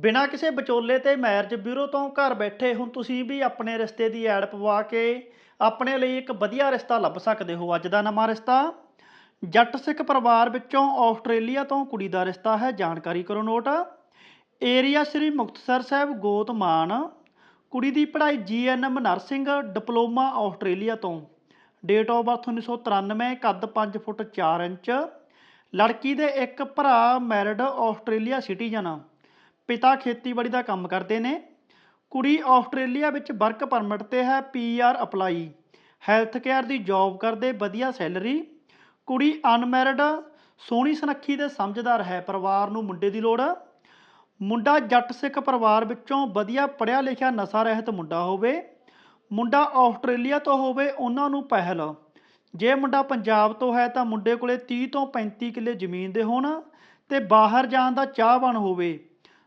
ਬਿਨਾਂ ਕਿਸੇ ਵਿਚੋਲੇ ਤੇ ਮੈਰਿਜ ਬਿਊਰੋ ਤੋਂ ਘਰ ਬੈਠੇ ਹੁਣ ਤੁਸੀਂ ਵੀ ਆਪਣੇ ਰਿਸ਼ਤੇ ਦੀ ਐਡ ਪਵਾ ਕੇ ਆਪਣੇ ਲਈ ਇੱਕ ਵਧੀਆ ਰਿਸ਼ਤਾ ਲੱਭ ਸਕਦੇ ਹੋ। ਅੱਜ ਦਾ ਨਵਾਂ ਰਿਸ਼ਤਾ ਜੱਟ ਸਿੱਖ ਪਰਿਵਾਰ ਵਿੱਚੋਂ ਆਸਟ੍ਰੇਲੀਆ ਤੋਂ ਕੁੜੀ ਦਾ ਰਿਸ਼ਤਾ ਹੈ। ਜਾਣਕਾਰੀ ਕਰੋ ਨੋਟ। ਏਰੀਆ ਸ੍ਰੀ ਮੁਕਤਸਰ ਸਾਹਿਬ ਗੋਤ ਮਾਨ ਕੁੜੀ ਦੀ ਪੜ੍ਹਾਈ ਜੀਐਨਐਮ ਨਰਸਿੰਗ ਡਿਪਲੋਮਾ ਆਸਟ੍ਰੇਲੀਆ ਤੋਂ। ਡੇਟ ਆਫ ਬਰਥ 1993 ਕੱਦ 5 ਫੁੱਟ 4 ਇੰਚ। ਲੜਕੀ ਦੇ ਇੱਕ ਭਰਾ ਮੈਰਿਡ ਆਸਟ੍ਰੇਲੀਆ ਸਿਟੀਜ਼ਨ। ਪਿਤਾ ਖੇਤੀਬਾੜੀ ਦਾ ਕੰਮ ਕਰਦੇ ਨੇ। ਕੁੜੀ ਆਸਟ੍ਰੇਲੀਆ ਵਿੱਚ ਵਰਕ ਪਰਮਿਟ ਤੇ ਹੈ ਪੀਆਰ ਅਪਲਾਈ। ਹੈਲਥ ਕੇਅਰ ਦੀ ਜੌਬ ਕਰਦੇ, ਵਧੀਆ ਸੈਲਰੀ। ਕੁੜੀ ਅਨਮੈਰਿਡ, ਸੋਹਣੀ ਸੁਨੱਖੀ ਤੇ ਸਮਝਦਾਰ ਹੈ, ਪਰਿਵਾਰ ਨੂੰ ਮੁੰਡੇ ਦੀ ਲੋੜ। ਮੁੰਡਾ ਜੱਟ ਸਿੱਖ ਪਰਿਵਾਰ ਵਿੱਚੋਂ ਵਧੀਆ ਪੜ੍ਹਿਆ ਲਿਖਿਆ ਨਸ਼ਾ ਰਹਿਤ ਮੁੰਡਾ ਹੋਵੇ। ਮੁੰਡਾ ਆਸਟ੍ਰੇਲੀਆ ਤੋਂ ਹੋਵੇ, ਉਹਨਾਂ ਨੂੰ ਪਹਿਲ। ਜੇ ਮੁੰਡਾ ਪੰਜਾਬ ਤੋਂ ਹੈ ਤਾਂ ਮੁੰਡੇ ਕੋਲੇ 30 ਤੋਂ 35 ਕਿੱਲੇ ਜ਼ਮੀਨ ਦੇ ਹੋਣ ਤੇ ਬਾਹਰ ਜਾਣ ਦਾ ਚਾਹਵਾਨ ਹੋਵੇ।